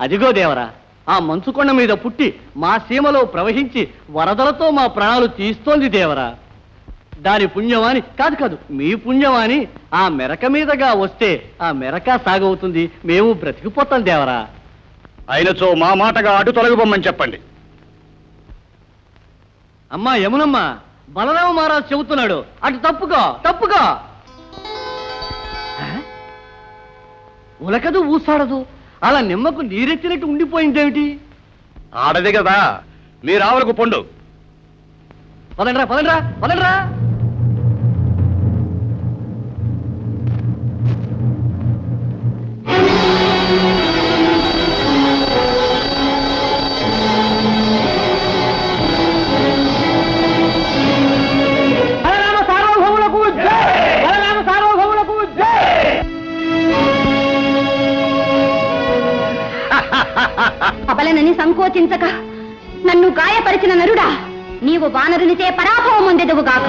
అదిగో దేవరా ఆ మంచుకొండ మీద పుట్టి మా సీమలో ప్రవహించి వరదలతో మా ప్రాణాలు తీస్తోంది దేవరా. దాని పుణ్యమాని కాదు కాదు మీ పుణ్యమాని ఆ మెరక మీదగా వస్తే ఆ మెరక సాగవుతుంది. మేము బ్రతికిపోతాం దేవరా. అయినచో మా మాటగా అటు తొలగిపోమ్మని చెప్పండి. అమ్మా యమునమ్మ బలరామ మహారాజ్ చెబుతున్నాడు. అటు తప్పుకో తప్పుకో? ఉలకదు ఊసాడదు? అలా నిమ్మకు నీరెత్తినట్టు ఉండిపోయిందేమిటి? ఆడది కదా. మీరు ఆవులకు పొండు. పదండ్రా పదండ్రా పదండ్రా. అబలనని సంకోచించక నన్ను గాయపరిచిన నరుడా నీవు వానరునితే పరాభవం పొందెదవుగాక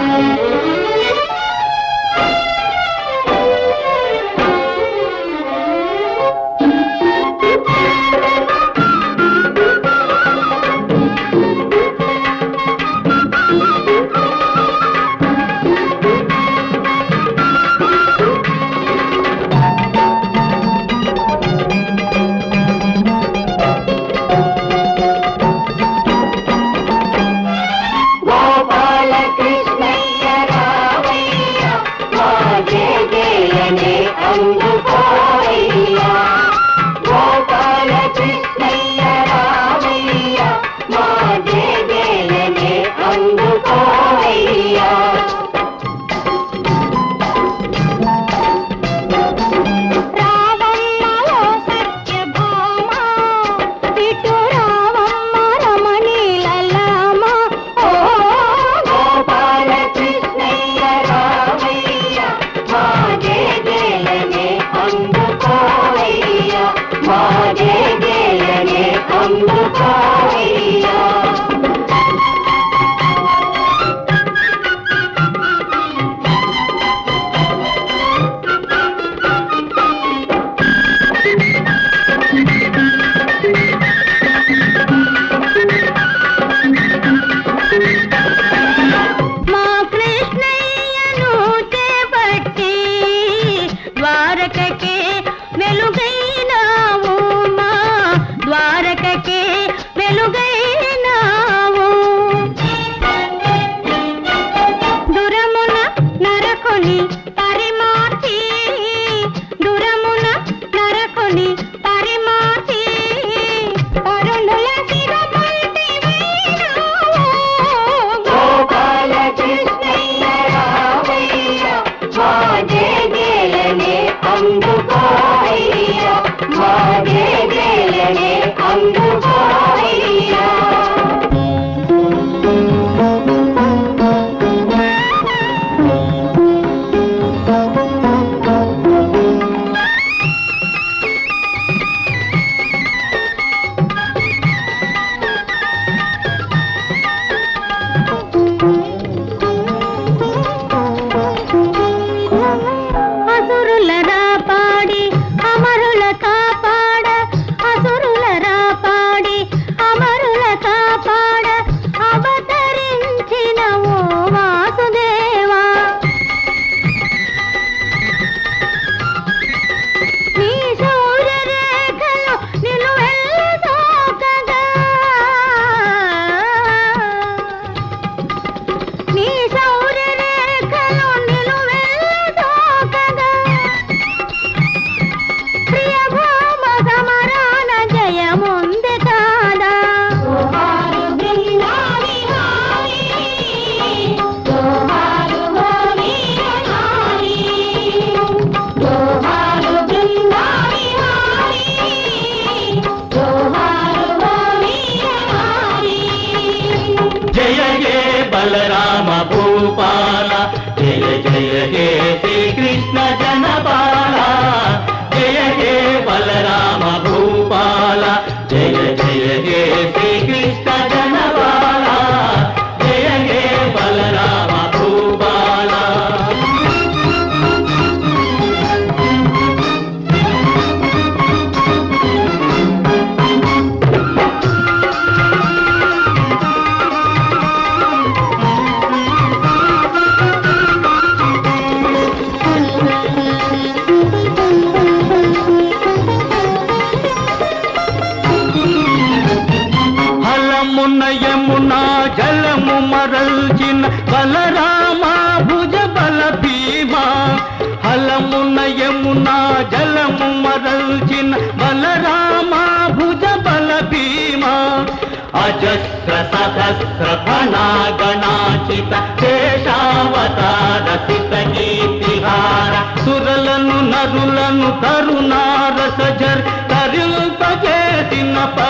బలరామ భూపాల జయ జయ హే శ్రీకృష్ణ జయ జలము మరల్చిన బలరామా భుజ బల భీమా. అజస్ర సహస్ర ఫణాగణాచిత శేషావతార సిత కీర్తిహార. సురలను నరులను కరుణారసజర్ తరింపజేసిన పరం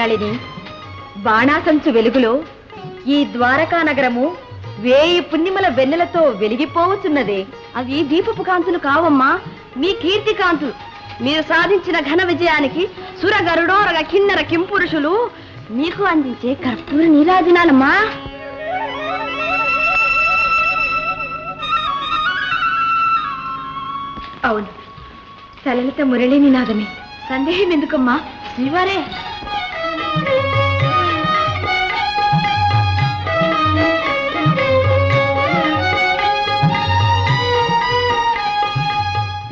నళిని. బాణాసంచు వెలుగులో ఈ ద్వారకా నగరము వేయి పుణ్యముల వెన్నెలతో వెలిగిపోవచ్చున్నదే అవి దీపపు కాంతులు కావమ్మా. మీ కీర్తి కాంతులు మీరు సాధించిన ఘన విజయానికి సుర గరుడోరగ కిన్నర కింపురుషులు మీకు అందించే కర్పూర నీరాజనాలమ్మా అవును. సలలిత మురళి నినాదమే సందేహం ఎందుకమ్మా? శ్రీవారే.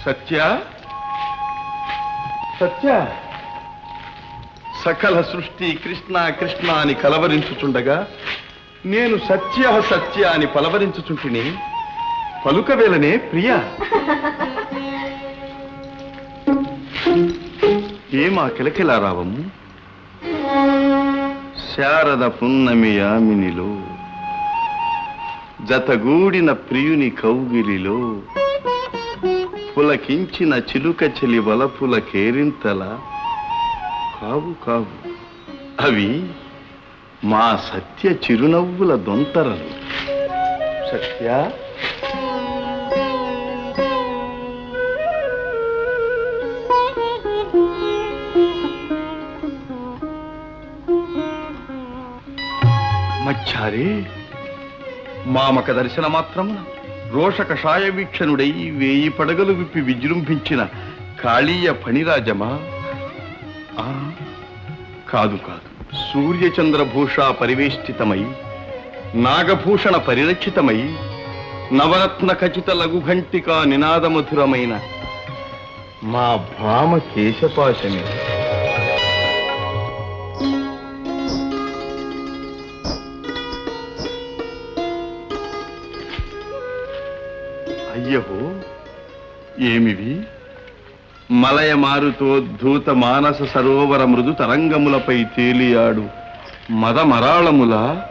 సత్య? సత్య? సకల సృష్టి కృష్ణ కృష్ణ అని కలవరించుచుండగా నేను సత్య సత్య అని పలవరించుచుంటిని. పలుకవేలనే ప్రియా. ఏమా కిలకిలారావము? శారద పున్నమి యామినిలో జతగూడిన ప్రియుని కౌగిలిలో పులకించిన చిలుక చెలి వలపుల కేరింతల కావు కావు. అవి మా సత్య చిరునవ్వుల దొంతరలు. సత్య? మచ్చారే మామక దర్శన మాత్రమున రోషకషాయ వీక్షణుడై వేయి పడగలు విప్పి విజృంభించిన కాళీయ ఫణిరాజమా? కాదు కాదు. సూర్యచంద్రభూష పరివేష్టితమై నాగభూషణ పరిరక్షితమై నవరత్న ఖచిత లఘుఘంటికా నినాదమధురమైన మా భామ కేశపాశమే. అయ్యో ఏమివి? మలయ మారుతో ధూత మానస సరోవర మృదు తరంగములపై తేలియాడు మదమరాళముల.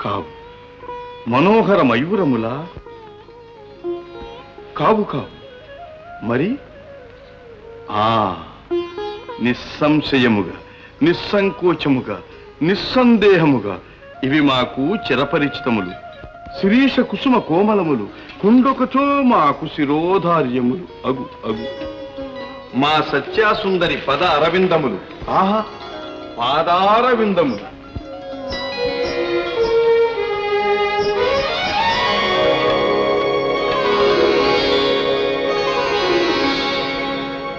కావు. మనోహర మయూరముల. కావు కావు. మరి? ఆ నిస్సంశయముగా నిస్సంకోచముగా నిస్సందేహముగా ఇవి మాకు చిరపరిచితములు. శిరీష కుసుమ కోమలములు కుండొకచో మా కుశిరోధార్యములు. అగు అగు. మా సత్యాసుందరి పద అరవిందములు. ఆహా పాదారవిందములు.